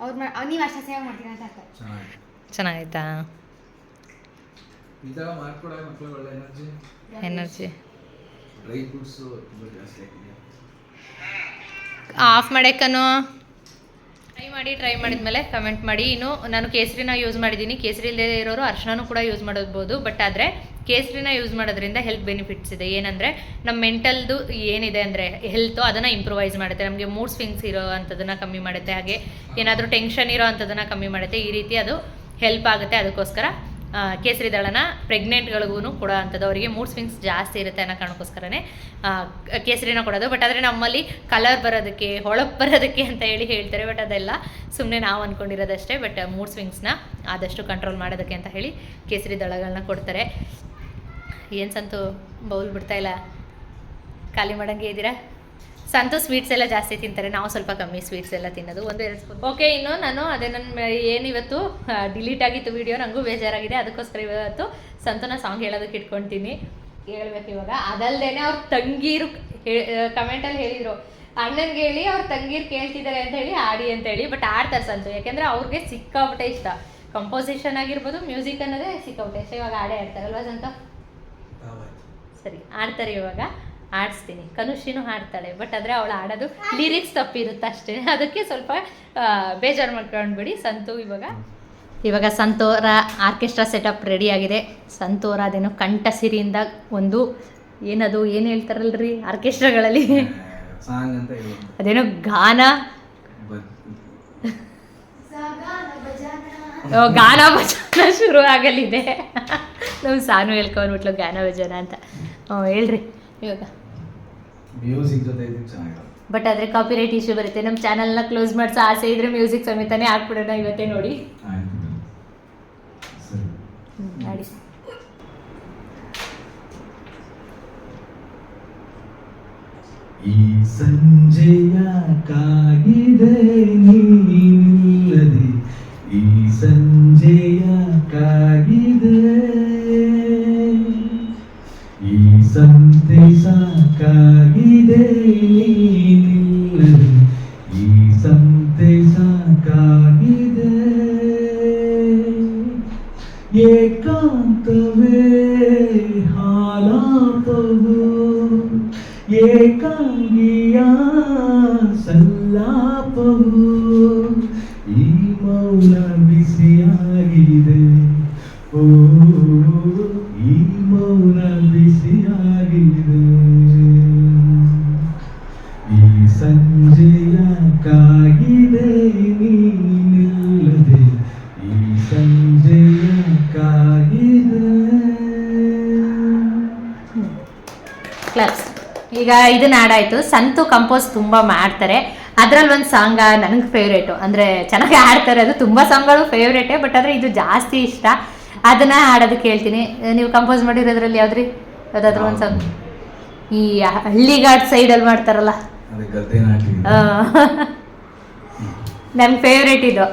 ಅವ್ರು ನೀವು ಅಷ್ಟು ಸೇವ್ ಮಾಡ್ತೀರಾ ಅಂತ ಅರ್ಥ. ಚೆನ್ನಾಗೈತಾ. ಈ ಥರ ಮಾಡ್ಕೊಡೋ ಮಕ್ಕಳು ಒಳ್ಳೆ ಎನರ್ಜಿ ಎನರ್ಜಿ ಡ್ರೈ ಫ್ರೂಟ್ಸು ತುಂಬ ಜಾಸ್ತಿ ಆಗಿದೆ. ಆಫ್ ಮಾಡಕ್ಕನು ಟ್ರೈ ಮಾಡಿ ಟ್ರೈ ಮಾಡಿದ್ಮೇಲೆ ಕಮೆಂಟ್ ಮಾಡಿ. ಇನ್ನು ನಾನು ಕೇಸರಿನ ಯೂಸ್ ಮಾಡಿದ್ದೀನಿ. ಕೇಸರಿ ಇಲ್ಲದೆ ಇರೋರು ಅರ್ಶನೂ ಕೂಡ ಯೂಸ್ ಮಾಡಬಹುದು ಬಟ್ ಆದರೆ ಕೇಸರಿನ ಯೂಸ್ ಮಾಡೋದ್ರಿಂದ ಹೆಲ್ತ್ ಬೆನಿಫಿಟ್ಸ್ ಇದೆ. ಏನಂದರೆ ನಮ್ಮ ಮೆಂಟಲ್ದು ಏನಿದೆ ಅಂದರೆ ಹೆಲ್ತು ಅದನ್ನು ಇಂಪ್ರೂವೈಸ್ ಮಾಡುತ್ತೆ. ನಮಗೆ ಮೂಡ್ ಸ್ವಿಂಗ್ಸ್ ಇರೋ ಅಂಥದ್ದನ್ನು ಕಮ್ಮಿ ಮಾಡುತ್ತೆ. ಹಾಗೆ ಏನಾದರೂ ಟೆನ್ಷನ್ ಇರೋ ಅಂಥದ್ದನ್ನು ಕಮ್ಮಿ ಮಾಡುತ್ತೆ. ಈ ರೀತಿ ಅದು ಹೆಲ್ಪ್ ಆಗುತ್ತೆ. ಅದಕ್ಕೋಸ್ಕರ ಕೇಸರಿ ದಳನ ಪ್ರೆಗ್ನೆಂಟ್ಗಳಿಗೂ ಕೊಡೋ ಅಂಥದ್ದು ಅವರಿಗೆ ಮೂಡ್ ಸ್ವಿಂಗ್ಸ್ ಜಾಸ್ತಿ ಇರುತ್ತೆ ಅನ್ನೋ ಕಾರಣಕ್ಕೋಸ್ಕರನೇ ಕೇಸರಿನ ಕೊಡೋದು. ಬಟ್ ಆದರೆ ನಮ್ಮಲ್ಲಿ ಕಲರ್ ಬರೋದಕ್ಕೆ, ಹೊಳಪು ಬರೋದಕ್ಕೆ ಅಂತ ಹೇಳಿ ಹೇಳ್ತಾರೆ. ಬಟ್ ಅದೆಲ್ಲ ಸುಮ್ಮನೆ ನಾವು ಅಂದ್ಕೊಂಡಿರೋದಷ್ಟೇ ಬಟ್ ಮೂಡ್ ಸ್ವಿಂಗ್ಸ್ನ ಆದಷ್ಟು ಕಂಟ್ರೋಲ್ ಮಾಡೋದಕ್ಕೆ ಅಂತ ಹೇಳಿ ಕೇಸರಿ ದಳಗಳನ್ನ ಕೊಡ್ತಾರೆ. ಏನು ಸಂತು ಬೌಲ್ ಬಿಡ್ತಾ ಇಲ್ಲ? ಖಾಲಿ ಮಾಡಂಗೆ ಇದ್ದೀರಾ? ಸಂತು ಸ್ವೀಟ್ಸ್ ಎಲ್ಲ ಜಾಸ್ತಿ ತಿಂತಾರೆ. ನಾವು ಸ್ವಲ್ಪ ಕಮ್ಮಿ ಸ್ವೀಟ್ಸ್ ಎಲ್ಲ ತಿನ್ನೋದು. ಒಂದು ಎರಡು ಸ್ಪೂನ್ ಓಕೆ, ಇನ್ನು ನಾನು ಅದೇ ನನ್ನ ಏನು ಇವತ್ತು ಡಿಲೀಟ್ ಆಗಿತ್ತು ವೀಡಿಯೋ ನನಗೂ ಬೇಜಾರಾಗಿದೆ. ಅದಕ್ಕೋಸ್ಕರ ಇವತ್ತು ಸಂತನ ಸಾಂಗ್ ಹೇಳೋದಕ್ಕೆ ಇಟ್ಕೊಳ್ತೀನಿ ಹೇಳ್ಬೇಕು ಇವಾಗ. ಅದಲ್ದೇನೆ ಅವ್ರ ತಂಗೀರು ಕಮೆಂಟಲ್ಲಿ ಹೇಳಿದರು. ಅಣ್ಣನಿಗೆ ಹೇಳಿ, ಅವ್ರ ತಂಗೀರು ಕೇಳ್ತಿದ್ದಾರೆ ಅಂತ ಹೇಳಿ ಆಡಿ ಅಂತ ಹೇಳಿ ಬಟ್ ಆಡ್ತಾರೆ ಸಂತು. ಯಾಕೆಂದರೆ ಅವ್ರಿಗೆ ಸಿಕ್ಕಾಬಿಟ್ಟೆ ಇಷ್ಟ. ಕಂಪೋಸಿಷನ್ ಆಗಿರ್ಬೋದು ಮ್ಯೂಸಿಕ್ ಅನ್ನೋದೇ ಸಿಕ್ಕಾಬಿಟ್ಟೆ ಇಷ್ಟ. ಇವಾಗ ಆಡೇ ಆಡ್ತಾರಲ್ವ ಸಂತ? ಸರಿ ಆಡ್ತಾರೆ ಇವಾಗ. ಆಡಿಸ್ತೀನಿ ಕನುಷಿನೂ ಹಾಡ್ತಾಳೆ ಬಟ್ ಆದರೆ ಅವಳು ಆಡೋದು ಲಿರಿಕ್ಸ್ ತಪ್ಪಿರುತ್ತೆ ಅಷ್ಟೇ. ಅದಕ್ಕೆ ಸ್ವಲ್ಪ ಬೇಜಾರು ಮಾಡ್ಕೊಂಡ್ಬಿಡಿ. ಸಂತು ಇವಾಗ ಇವಾಗ ಸಂತೋರ ಆರ್ಕೆಸ್ಟ್ರಾ ಸೆಟಪ್ ರೆಡಿ ಆಗಿದೆ. ಸಂತೋರ ಅದೇನೋ ಕಂಠ ಸಿರಿಯಿಂದ ಒಂದು ಏನದು ಏನು ಹೇಳ್ತಾರಲ್ರಿ ಆರ್ಕೆಸ್ಟ್ರಾಗಳಲ್ಲಿ? ಅದೇನು ಗಾನ? ಗಾನ ಭಜನ ಶುರು ಆಗಲಿದೆ. ನಮ್ಮ ಸಾನು ಹೇಳ್ಕೊಂಡ್ಬಿಟ್ಲು ಗಾನ ಭಜನ ಅಂತ. ಹೇಳ್ರಿ. ಇವಾಗ. ಮ್ಯೂಸಿಕ್ ಜೊತೆ ಚೆನ್ನಾಗಿರುತ್ತೆ. ಬಟ್ ಆದರೆ ಕಾಪಿರೈಟ್ ಇಶ್ಯೂ ಬರುತ್ತೆ. ನಮ್ಮ ಚಾನಲ್ನ ಕ್ಲೋಸ್ ಮಾಡಿಸೋ ಆಸೆ ಇದ್ರೆ ಮ್ಯೂಸಿಕ್ ಸಮೇತನೇ ಹಾಕ್ಬಿಡೋಣ ಇವತ್ತೇ ನೋಡಿ. ಆಯ್ತು ಸರಿ. ಮಾಡಿ. ಈ ಸಂಜೆಯ ಕಾಗಿದೆ ನೀನಿಲ್ಲದೆ. ಈ ಸಂಜೆಯ ಕಾಗಿದೆ ಸಂತೆ ಸಾಕಾಗಿದೆ ನೀನಿಲ್ಲದೆ ಈ ಸಂತೆ ಸಾಕಾಗಿದೆ ಏಕಾಂತವೇ ಹಾಲಾಪವು ಏಕಾಂಗಿಯ ಸಲ್ಲಾಪವು ಸಂಜೆಯ ಕಾಗಿದೆ ನೀನಿಲ್ಲದೆ ಈ ಕ್ಲಾಸ್ ಈಗ ಇದನ್ನ ಆಡಾಯ್ತು ಸಂತು ಕಂಪೋಸ್ ತುಂಬ ಮಾಡ್ತಾರೆ. ಅದ್ರಲ್ಲಿ ಒಂದು ಸಾಂಗ್ ನನಗೆ ಫೇವ್ರೇಟು ಅಂದರೆ ಚೆನ್ನಾಗಿ ಆಡ್ತಾರೆ ಅದು ತುಂಬ ಸಾಂಗ್ಗಳು ಫೇವ್ರೇಟೇ ಬಟ್ ಆದರೆ ಇದು ಜಾಸ್ತಿ ಇಷ್ಟ. ಅದನ್ನ ಹಾಡೋದಕ್ಕೆ ಹೇಳ್ತೀನಿ. ನೀವು ಕಂಪೋಸ್ ಮಾಡಿರೋದ್ರಲ್ಲಿ ಯಾವ್ದ್ರಿ? ಯಾವುದಾದ್ರೂ ಒಂದು ಸಾಂಗ್ ಈ ಹಳ್ಳಿಗಾಡ್ ಸೈಡಲ್ಲಿ ಮಾಡ್ತಾರಲ್ಲ. ನನ್ನ ಫೇವ್ರೇಟ್ ಇದು.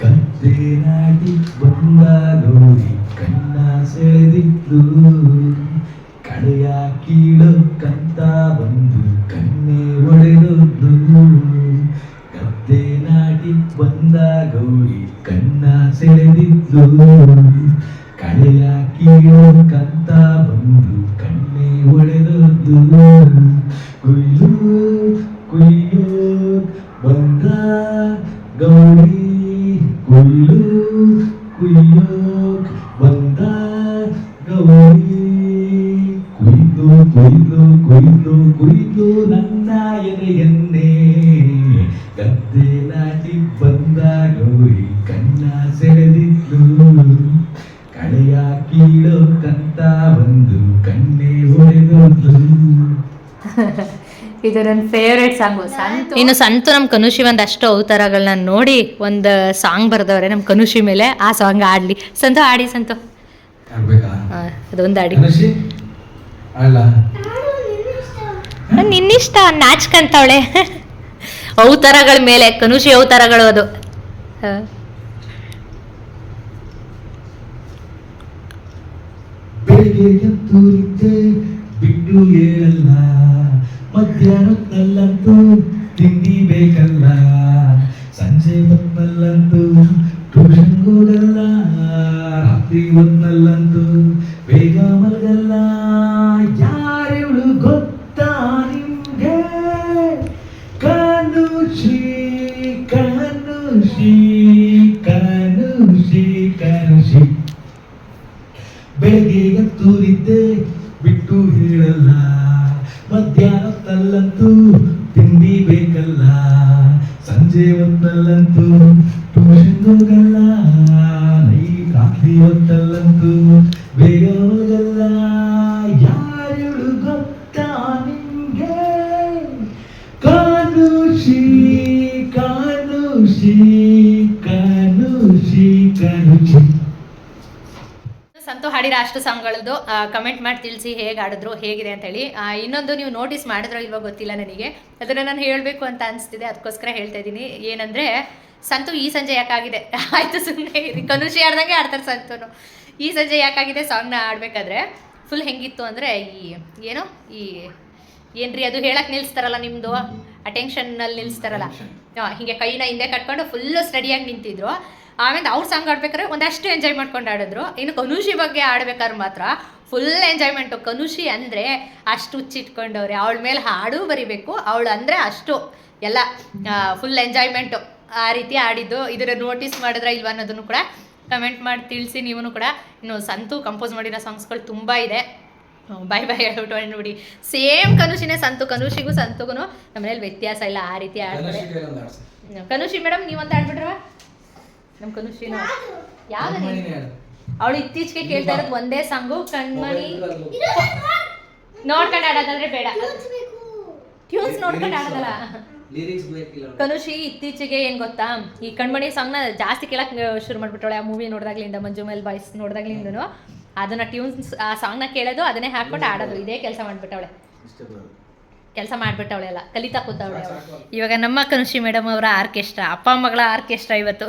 ಗದ್ದೆ ನಾಟಿ ಬಂದ ಗೌರಿ ಕಣ್ಣ ಸೆಳೆದಿದ್ದು ಕಡೆಯ ಕೀಳು ಕಂತ ಬಂದು ಕಣ್ಣೆ ಒಡೆದದ್ದು ಗದ್ದೆ ನಾಟಿ ಬಂದ ಗೌರಿ ಕಣ್ಣ ಸೆಳೆದಿದ್ದು ಕಡೆಯ ಕೀಳು ಕಂತ ಬಂದು ಕಣ್ಣೆ ಒಡೆದದ್ದು cruz ಇದು ನನ್ನ ಫೇವ್ರೇಟ್ ಸಾಂಗು ಸಂತು. ಇನ್ನು ಸಂತು ನಮ್ಮ ಕನುಷಿ ಒಂದಷ್ಟು ಅವತಾರಗಳನ್ನ ನೋಡಿ ಒಂದು ಸಾಂಗ್ ಬರ್ದವ್ರೆ ನಮ್ಮ ಕನುಷಿ ಮೇಲೆ ಆ ಸಾಂಗ್ ಆಡ್ಲಿ. ಸಂತು ಆಡಿ ಸಂತು. ಅದೊಂದು ಆಡಿ. ನಿನ್ನಿಷ್ಟ ನಾಚ್ಕಂತವಳೆ. ಅವತಾರಗಳ ಮೇಲೆ ಕನುಷಿ ಅವತಾರಗಳು ಅದು. ಬೆಳಿಗ್ಗೆ ಬಿಟ್ಟು ಏಳಲ್ಲ ಮಧ್ಯಾಹ್ನದಲ್ಲಂತೂ ತಿಂಡಿ ಬೇಕಲ್ಲ ಸಂಜೆ ಬಂದಲ್ಲಂತೂ ಟ್ಯೂಷನ್ ಹೋಗಲ್ಲ ರಾತ್ರಿ ರಾತ್ರಿ ಹೊತ್ತಲ್ಲಂತೂ ಬೇಗ ಮಲಗಲ್ಲ ಅಷ್ಟು ಸಾಂಗ್ಗಳದ್ದು ಕಮೆಂಟ್ ಮಾಡಿ ತಿಳಿಸಿ ಹೇಗೆ ಆಡಿದ್ರು ಹೇಗಿದೆ ಅಂತೇಳಿ. ಇನ್ನೊಂದು ನೀವು ನೋಟಿಸ್ ಮಾಡಿದ್ರೋ ಇಲ್ವೋ ಗೊತ್ತಿಲ್ಲ ನನಗೆ. ಅದನ್ನು ನಾನು ಹೇಳಬೇಕು ಅಂತ ಅನಿಸ್ತಿದೆ ಅದಕ್ಕೋಸ್ಕರ ಹೇಳ್ತಾ ಇದ್ದೀನಿ. ಏನಂದರೆ ಸಂತು ಈ ಸಂಜೆ ಯಾಕಾಗಿದೆ? [laughs] ಆಯಿತು ಸುಮ್ಮನೆ ಇರಿ. ಕನುಷಿ ಆಡ್ದಂಗೆ ಆಡ್ತಾರೆ ಸಂತನು. ಈ ಸಂಜೆ ಯಾಕಾಗಿದೆ ಸಾಂಗ್ನ ಆಡಬೇಕಾದ್ರೆ ಫುಲ್ ಹೆಂಗಿತ್ತು ಅಂದರೆ ಈ ಏನು? ಈ ಏನ್ರಿ ಅದು ಹೇಳಕ್ಕೆ ನಿಲ್ಲಿಸ್ತಾರಲ್ಲ ನಿಮ್ಮದು ಅಟೆನ್ಷನ್ನಲ್ಲಿ ನಿಲ್ಲಿಸ್ತಾರಲ್ಲ ನಿಲ್ಸ್ತಾರಲ್ಲ. ಹೀಗೆ ಕೈನ ಹಿಂದೆ ಕಟ್ಕೊಂಡು ಫುಲ್ಲು ಸ್ಟಡಿಯಾಗಿ ನಿಂತಿದ್ರು. ಆಮೇಲೆ ಅವ್ರ ಸಾಂಗ್ ಆಡ್ಬೇಕಾದ್ರೆ ಒಂದಷ್ಟು ಎಂಜಾಯ್ ಮಾಡ್ಕೊಂಡು ಆಡಿದ್ರು ಇನ್ನು ಕನುಷಿ ಬಗ್ಗೆ ಆಡ್ಬೇಕಾದ್ರೆ ಮಾತ್ರ ಫುಲ್ ಎಂಜಾಯ್ಮೆಂಟು ಕನುಷಿ ಅಂದರೆ ಅಷ್ಟು ಹುಚ್ಚಿಟ್ಕೊಂಡವ್ರೆ. ಅವಳ ಮೇಲೆ ಹಾಡು ಬರಿಬೇಕು. ಅವಳು ಅಂದರೆ ಅಷ್ಟು ಎಲ್ಲ ಫುಲ್ ಎಂಜಾಯ್ಮೆಂಟು ಆ ರೀತಿ ಆಡಿದ್ದು ಇದನ್ನು ನೋಟಿಸ್ ಮಾಡಿದ್ರೆ ಇಲ್ವಾ ಅನ್ನೋದನ್ನು ಕೂಡ ಕಮೆಂಟ್ ಮಾಡಿ ತಿಳಿಸಿ ನೀವು ಕೂಡ. ಇನ್ನು ಸಂತು ಕಂಪೋಸ್ ಮಾಡಿರೋ ಸಾಂಗ್ಸ್ಗಳು ತುಂಬ ಇದೆ. ಬಾಯ್ ಬಾಯ್ ಹೇಳ್ಬಿಟ್ಟು ನೋಡಿ ಸೇಮ್ ಕನುಷಿನೇ ಸಂತು. ಕನುಷಿಗೂ ಸಂತುಗೂ ನಮ್ಮನೇಲಿ ವ್ಯತ್ಯಾಸ ಇಲ್ಲ. ಆ ರೀತಿ ಆಡ್ತಾರೆ. ಕನುಷಿ ಮೇಡಮ್ ನೀವಂತ ಆಡ್ಬಿಟ್ರವ ನಮ್ಮ ಕನುಷಿನ ಯಾವ್ದು? ಯಾವ ಅವಳು ಇತ್ತೀಚೆಗೆ ಕೇಳ್ತಾ ಇರೋದು ಒಂದೇ ಸಾಂಗು ಕಣ್ಮಣಿ. ನೋಡ್ಕೊಂಡು ಆಡೋದಂದ್ರೆ ಬೇಡ. ಟ್ಯೂನ್ಸ್ ನೋಡ್ಕೊಂಡು ಆಡೋದಲ್ಲ. ಕನುಷಿ ಇತ್ತೀಚೆಗೆ ಏನು ಗೊತ್ತಾ? ಈ ಕಣ್ಮಣಿ ಸಾಂಗ್ನ ಜಾಸ್ತಿ ಕೇಳಕ್ ಶುರು ಮಾಡ್ಬಿಟ್ಟವಳೆ ಆ ಮೂವಿ ನೋಡ್ದಾಗ್ಲಿಂದ ಮಂಜು ಮೇಲ್ ಬಾಯ್ಸ್ ನೋಡಿದಾಗ್ಲಿಂದನು. ಅದನ್ನ ಟ್ಯೂನ್ಸ್ ಆ ಸಾಂಗ್ನ ಕೇಳೋದು ಅದನ್ನೇ ಹಾಕೊಂಡು ಆಡೋದು ಇದೇ ಕೆಲಸ ಮಾಡ್ಬಿಟ್ಟವಳೆ. ಕೆಲಸ ಮಾಡ್ಬಿಟ್ಟವಳೆ ಎಲ್ಲ ಕಲಿತಾ ಕೂತವಳೆ ಇವಾಗ ನಮ್ಮ ಕನುಷಿ ಮೇಡಮ್ ಅವರ ಆರ್ಕೆಸ್ಟ್ರಾ ಅಪ್ಪ ಮಗಳ ಆರ್ಕೆಸ್ಟ್ರಾ ಇವತ್ತು.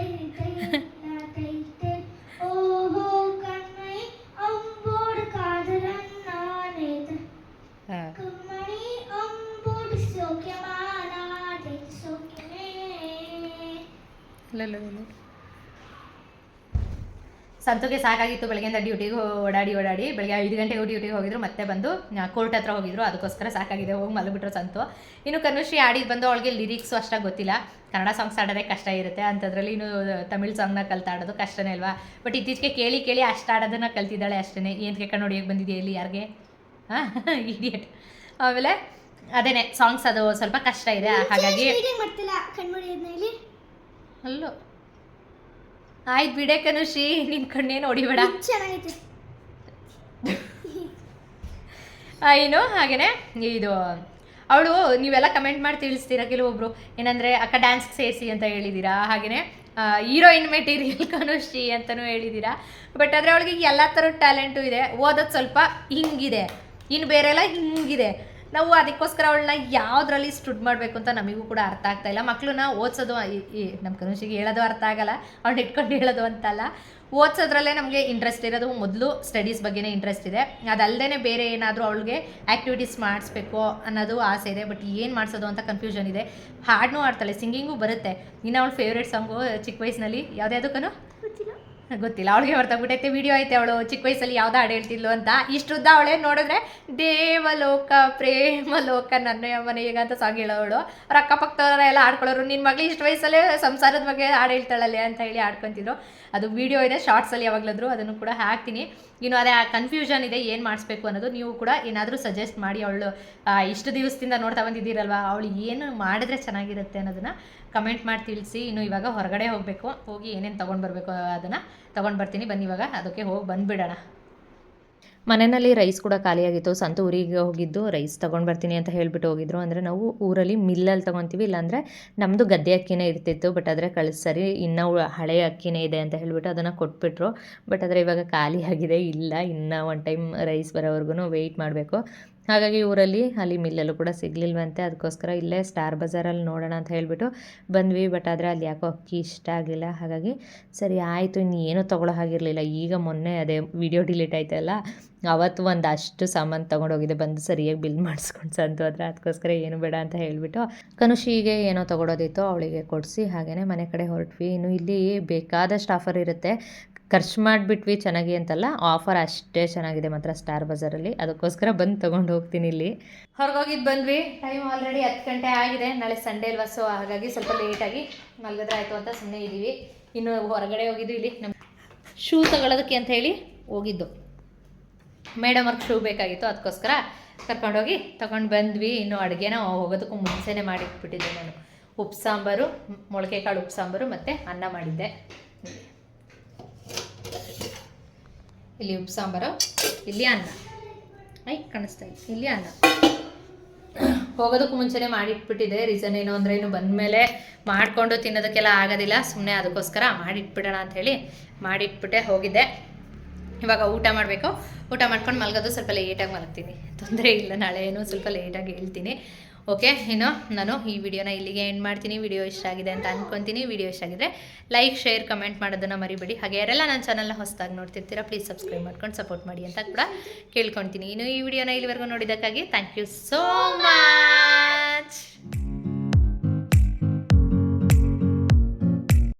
ಸಂತುಗೆ ಸಾಕಾಗಿತ್ತು ಬೆಳಗ್ಗೆಯಿಂದ ಡ್ಯೂಟಿಗೆ ಓಡಾಡಿ ಓಡಾಡಿ ಬೆಳಗ್ಗೆ ಐದು ಗಂಟೆಗೆ ಡ್ಯೂಟಿಗೆ ಹೋಗಿದ್ರು ಮತ್ತೆ ಬಂದು ಕೋರ್ಟ್ ಹತ್ರ ಹೋಗಿದ್ರು. ಅದಕ್ಕೋಸ್ಕರ ಸಾಕಾಗಿದೆ ಹೋಗಿ ಮಲಗಿಬಿಟ್ರು ಸಂತು. ಇನ್ನು ಕನುಶ್ರೀ ಆಡಿದ್ದು ಬಂದು ಅವಳಿಗೆ ಲಿರಿಕ್ಸು ಅಷ್ಟಾಗಿ ಗೊತ್ತಿಲ್ಲ. ಕನ್ನಡ ಸಾಂಗ್ಸ್ ಆಡೋದೇ ಕಷ್ಟ ಇರುತ್ತೆ. ಅಂಥದ್ರಲ್ಲಿ ಇನ್ನು ತಮಿಳ್ ಸಾಂಗ್ನ ಕಲ್ತಾಡೋದು ಕಷ್ಟನೇ ಅಲ್ವಾ? ಬಟ್ ಇತ್ತೀಚೆಗೆ ಕೇಳಿ ಕೇಳಿ ಅಷ್ಟು ಆಡೋದನ್ನ ಕಲ್ತಿದ್ದಾಳೆ ಅಷ್ಟೇ ಏನು ಕಣ್ಣು ಹೊಡಿಯೋಕೆ ಬಂದಿದೆಯಾ ಇಲ್ಲಿ ಯಾರಿಗೆ? ಹಾಂ ಇಡಿಯಟ್ ಆಮೇಲೆ ಅದೇನೆ ಸಾಂಗ್ಸ್ ಅದು ಸ್ವಲ್ಪ ಕಷ್ಟ ಇದೆ. ಹಾಗಾಗಿ ಅಲ್ಲೋ. ಆಯ್ತು ಬಿಡೆ ಕನುಷಿ ನಿನ್ನ ಕಣ್ಣೇನು ಹೊಡಿಬೇಡ. ಬೇಡ ಆ, ಏನು ಹಾಗೇನೆ ಇದು ಅವಳು ನೀವೆಲ್ಲ ಕಮೆಂಟ್ ಮಾಡಿ ತಿಳಿಸ್ತೀರಾ ಕೆಲವೊಬ್ರು? ಏನಂದರೆ ಅಕ್ಕ ಡ್ಯಾನ್ಸ್ ಸೇರಿಸಿ ಅಂತ ಹೇಳಿದ್ದೀರಾ ಹಾಗೆಯೇ ಹೀರೋಯಿನ್ ಮೆಟೀರಿಯಲ್ ಕನುಶ್ರೀ ಅಂತಲೂ ಹೇಳಿದ್ದೀರಾ ಬಟ್ ಆದರೆ ಅವಳಿಗೆ ಎಲ್ಲ ಥರದ ಟ್ಯಾಲೆಂಟು ಇದೆ. ಓದೋದು ಸ್ವಲ್ಪ ಹಿಂಗಿದೆ. ಇನ್ನು ಬೇರೆಲ್ಲ ಹಿಂಗಿದೆ. ನಾವು ಅದಕ್ಕೋಸ್ಕರ ಅವಳನ್ನ ಯಾವುದ್ರಲ್ಲಿ ಸ್ಟುಡ್ ಮಾಡಬೇಕು ಅಂತ ನಮಗೂ ಕೂಡ ಅರ್ಥ ಆಗ್ತಾ ಇಲ್ಲ. ಮಕ್ಕಳನ್ನ ಓದಿಸೋದು ನಮ್ಮ ಕನುಷಿಗೆ ಹೇಳೋದು ಅರ್ಥ ಆಗಲ್ಲ. ಅವ್ಳನ್ನ ಇಟ್ಕೊಂಡು ಹೇಳೋದು ಅಂತಲ್ಲ ಓದಿಸೋದ್ರಲ್ಲೇ ನಮಗೆ ಇಂಟ್ರೆಸ್ಟ್ ಇರೋದು, ಮೊದಲು ಸ್ಟಡೀಸ್ ಬಗ್ಗೆನೇ ಇಂಟ್ರೆಸ್ಟ್ ಇದೆ. ಅದಲ್ಲದೆ ಬೇರೆ ಏನಾದರೂ ಅವಳಿಗೆ ಆ್ಯಕ್ಟಿವಿಟೀಸ್ ಮಾಡಿಸ್ಬೇಕು ಅನ್ನೋದು ಆಸೆ ಇದೆ ಬಟ್ ಏನು ಮಾಡಿಸೋದು ಅಂತ ಕನ್ಫ್ಯೂಷನ್ ಇದೆ. ಹಾಡನ್ನೂ ಆಡ್ತಾಳೆ ಸಿಂಗಿಂಗೂ ಬರುತ್ತೆ. ಇನ್ನು ಅವಳ ಫೇವ್ರೇಟ್ ಸಾಂಗು ಚಿಕ್ಕ ವಯಸ್ಸಿನಲ್ಲಿ ಯಾವುದ್ಯಾವುದಕ್ಕೂ ಗೊತ್ತಿಲ್ಲ, ಅವಳಿಗೆ ಹೊರತಾಗ್ಬಿಟ್ಟೈತೆ ವಿಡಿಯೋ ಐತೆ, ಅವಳು ಚಿಕ್ಕ ವಯಸ್ಸಲ್ಲಿ ಯಾವ್ದು ಹಾಡು ಹೇಳ್ತಿದ್ಲು ಅಂತ. ಇಷ್ಟುದ್ದ ಅವಳೇ ನೋಡಿದ್ರೆ, ದೇವಲೋಕ, ಪ್ರೇಮಲೋಕ ನನ್ನ ಮನೆಯೀಗ ಅಂತ ಸಾಂಗ್ ಹೇಳೋವಳು. ಅವ್ರ ಅಕ್ಕಪಕ್ಕದವರ ಎಲ್ಲ ಆಡ್ಕೊಳ್ಳೋರು ನಿನ್ನ ಮಗಳು ಇಷ್ಟು ವಯಸ್ಸಲ್ಲೇ ಸಂಸಾರದ ಬಗ್ಗೆ ಹಾಡು ಹೇಳ್ತಾಳಲ್ಲ ಅಂತ ಹೇಳಿ ಆಡ್ಕೊತಿದ್ರು ಅದು ವಿಡಿಯೋ ಇದೆ ಶಾರ್ಟ್ಸಲ್ಲಿ ಯಾವಾಗಲಾದರೂ ಅದನ್ನು ಕೂಡ ಹಾಕ್ತೀನಿ. ಇನ್ನು ಅದೇ ಆ ಕನ್ಫ್ಯೂಷನ್ ಇದೆ, ಏನು ಮಾಡಿಸ್ಬೇಕು ಅನ್ನೋದು ನೀವು ಕೂಡ ಏನಾದರೂ ಸಜೆಸ್ಟ್ ಮಾಡಿ, ಅವಳು ಇಷ್ಟು ದಿವಸದಿಂದ ನೋಡ್ತಾ ಬಂದಿದ್ದೀರಲ್ವ, ಅವಳು ಏನು ಮಾಡಿದ್ರೆ ಚೆನ್ನಾಗಿರುತ್ತೆ ಅನ್ನೋದನ್ನು ಕಮೆಂಟ್ ಮಾಡಿ ತಿಳಿಸಿ. ಇನ್ನು ಇವಾಗ ಹೊರಗಡೆ ಹೋಗಬೇಕು. ಹೋಗಿ ಏನೇನು ತೊಗೊಂಡು ಬರಬೇಕು ಅದನ್ನು ತೊಗೊಂಡು ಬರ್ತೀನಿ. ಬನ್ನಿ ಇವಾಗ. ಅದಕ್ಕೆ ಹೋಗಿ ಬಂದುಬಿಡೋಣ. ಮನೆಯಲ್ಲಿ ರೈಸ್ ಕೂಡ ಖಾಲಿಯಾಗಿತ್ತು. ಸಂತ ಊರಿಗೆ ಹೋಗಿದ್ದು, ರೈಸ್ ತೊಗೊಂಡು ಬರ್ತೀನಿ ಅಂತ ಹೇಳಿಬಿಟ್ಟು ಹೋಗಿದ್ರು. ಅಂದರೆ ನಾವು ಊರಲ್ಲಿ ಮಿಲ್ಲಲ್ಲಿ ತೊಗೊತೀವಿ. ಇಲ್ಲಾಂದರೆ ನಮ್ಮದು ಗದ್ದೆ ಅಕ್ಕಿನೇ ಇರ್ತಿತ್ತು. ಬಟ್ ಆದರೆ ಕಳಿಸ್ಸರಿ ಇನ್ನೂ ಹಳೆ ಅಕ್ಕಿನೇ ಇದೆ ಅಂತ ಹೇಳಿಬಿಟ್ಟು ಅದನ್ನು ಕೊಟ್ಬಿಟ್ರು. ಬಟ್ ಆದರೆ ಇವಾಗ ಖಾಲಿಯಾಗಿದೆ. ಇಲ್ಲ, ಇನ್ನೂ ಒನ್ ಟೈಮ್ ರೈಸ್ ಬರೋವರೆಗೂ ವೆಯ್ಟ್ ಮಾಡಬೇಕು. ಹಾಗಾಗಿ ಊರಲ್ಲಿ ಅಲ್ಲಿ ಮಿಲ್ಲಲ್ಲೂ ಕೂಡ ಸಿಗಲಿಲ್ವಂತೆ. ಅದಕ್ಕೋಸ್ಕರ ಇಲ್ಲೇ ಸ್ಟಾರ್ ಬಜಾರಲ್ಲಿ ನೋಡೋಣ ಅಂತ ಹೇಳಿಬಿಟ್ಟು ಬಂದ್ವಿ. ಬಟ್ ಆದರೆ ಅಲ್ಲಿ ಯಾಕೋ ಅಕ್ಕಿ ಇಷ್ಟ ಆಗಲಿಲ್ಲ ಹಾಗಾಗಿ ಸರಿ ಆಯಿತು ಇನ್ನು ಏನೂ ತೊಗೊಳ್ಳೋ ಹಾಗಿರಲಿಲ್ಲ. ಈಗ ಮೊನ್ನೆ ಅದೇ ವಿಡಿಯೋ ಡಿಲೀಟ್ ಆಯ್ತಲ್ಲ, ಅವತ್ತು ಒಂದು ಅಷ್ಟು ಸಾಮಾನು ತೊಗೊಂಡೋಗಿದೆ ಬಂದು ಸರಿಯಾಗಿ ಬಿಲ್ ಮಾಡಿಸ್ಕೊಂಡು ಸಂತು ಹತ್ರ. ಅದಕ್ಕೋಸ್ಕರ ಏನು ಬೇಡ ಅಂತ ಹೇಳಿಬಿಟ್ಟು ಕನುಷಿಗೆ ಏನೋ ತೊಗೊಳೋದಿತ್ತು, ಅವಳಿಗೆ ಕೊಡಿಸಿ. ಹಾಗೆಯೇ ಮನೆ ಕಡೆ ಹೊರಟ್ವಿ. ಇನ್ನು ಇಲ್ಲಿ ಬೇಕಾದಷ್ಟು ಆಫರ್ ಇರುತ್ತೆ. ಖರ್ಚು ಮಾಡಿಬಿಟ್ವಿ ಚೆನ್ನಾಗಿ ಅಂತಲ್ಲ ಆಫರ್ ಅಷ್ಟೇ ಚೆನ್ನಾಗಿದೆ ಮಾತ್ರ ಸ್ಟಾರ್ ಬಜಾರಲ್ಲಿ ಅದಕ್ಕೋಸ್ಕರ ಬಂದು ತೊಗೊಂಡು ಹೋಗ್ತೀನಿ ಇಲ್ಲಿ. ಹೊರಗೋಗಿದ್ದು ಬಂದ್ವಿ. ಟೈಮ್ ಆಲ್ರೆಡಿ ಹತ್ತು ಗಂಟೆ ಆಗಿದೆ. ನಾಳೆ ಸಂಡೇ ಅಲ್ವಾ ಸೊ ಹಾಗಾಗಿ ಸ್ವಲ್ಪ ಲೇಟಾಗಿ ಮಲಗಿದ್ರೆ ಆಯಿತು ಅಂತ ಸುಮ್ಮನೆ ಇದ್ದೀವಿ. ಇನ್ನು ಹೊರಗಡೆ ಹೋಗಿದ್ದು ಇಲ್ಲಿ ನಮ್ಮ ಶೂ ತಗೊಳ್ಳೋದಕ್ಕೆ ಅಂತ ಹೇಳಿ ಹೋಗಿದ್ದು. ಮೇಡಮ್ ಅವ್ರಿಗೆ ಶೂ ಬೇಕಾಗಿತ್ತು ಅದಕ್ಕೋಸ್ಕರ ಕರ್ಕೊಂಡೋಗಿ ತೊಗೊಂಡು ಬಂದ್ವಿ. ಇನ್ನು ಅಡುಗೆನ ಹೋಗೋದಕ್ಕೂ ಮುಂಚೆನೇ ಮಾಡಿಟ್ಬಿಟ್ಟಿದ್ದೆ ನಾನು. ಉಪ್ಪು ಸಾಂಬಾರು ಮೊಳಕೆ ಕಾಳು ಉಪ್ಪು ಸಾಂಬಾರು ಮತ್ತು ಅನ್ನ ಮಾಡಿದ್ದೆ. ಇಲ್ಲಿ ಉಪ್ಪು ಸಾಂಬಾರು, ಇಲ್ಲಿ ಅನ್ನ. ಐ, ಕಾಣಿಸ್ತಾ ಇದೆ ಇಲ್ಲಿ ಅನ್ನ. ಹೋಗೋದಕ್ಕೂ ಮುಂಚೆನೇ ಮಾಡಿಟ್ಬಿಟ್ಟಿದೆ ರೀಸನ್ ಏನು ಅಂದರೆ ಇನ್ನು ಬಂದಮೇಲೆ ಮಾಡಿಕೊಂಡು ತಿನ್ನೋದಕ್ಕೆಲ್ಲ ಆಗೋದಿಲ್ಲ. ಸುಮ್ಮನೆ ಅದಕ್ಕೋಸ್ಕರ ಮಾಡಿಟ್ಬಿಡೋಣ ಅಂಥೇಳಿ ಮಾಡಿಟ್ಬಿಟ್ಟೆ ಹೋಗಿದ್ದೆ. ಇವಾಗ ಊಟ ಮಾಡಬೇಕು. ಊಟ ಮಾಡ್ಕೊಂಡು ಮಲಗೋದು ಸ್ವಲ್ಪ ಲೇಟಾಗಿ ಮಲಗ್ತೀನಿ. ತೊಂದರೆ ಇಲ್ಲ ನಾಳೆ ಏನೋ ಸ್ವಲ್ಪ ಲೇಟಾಗಿ ಹೇಳ್ತೀನಿ. ಓಕೆ, ಇನ್ನು ನಾನು ಈ ವಿಡಿಯೋನ ಇಲ್ಲಿಗೆ ಎಂಡ್ ಮಾಡ್ತೀನಿ. ವಿಡಿಯೋ ಇಷ್ಟ ಆಗಿದೆ ಅಂತ ಅಂದ್ಕೊತೀನಿ ವಿಡಿಯೋ ಇಷ್ಟ ಆಗಿದ್ರೆ ಲೈಕ್ ಶೇರ್ ಕಮೆಂಟ್ ಮಾಡೋದನ್ನು ಮರಿಬೇಡಿ. ಹಾಗೆ ಯಾರೆಲ್ಲ ನನ್ನ ಚಾನಲ್ನ ಹೊಸದಾಗಿ ನೋಡ್ತಿರ್ತೀರಾ ಪ್ಲೀಸ್ ಸಬ್ಸ್ಕ್ರೈಬ್ ಮಾಡ್ಕೊಂಡು ಸಪೋರ್ಟ್ ಮಾಡಿ ಅಂತ ಕೂಡ ಕೇಳ್ಕೊತೀನಿ. ಇನ್ನು ಈ ವಿಡಿಯೋನ ಇಲ್ಲಿವರೆಗೂ ನೋಡಿದ್ದಕ್ಕಾಗಿ ಥ್ಯಾಂಕ್ ಯು ಸೋ ಮಚ್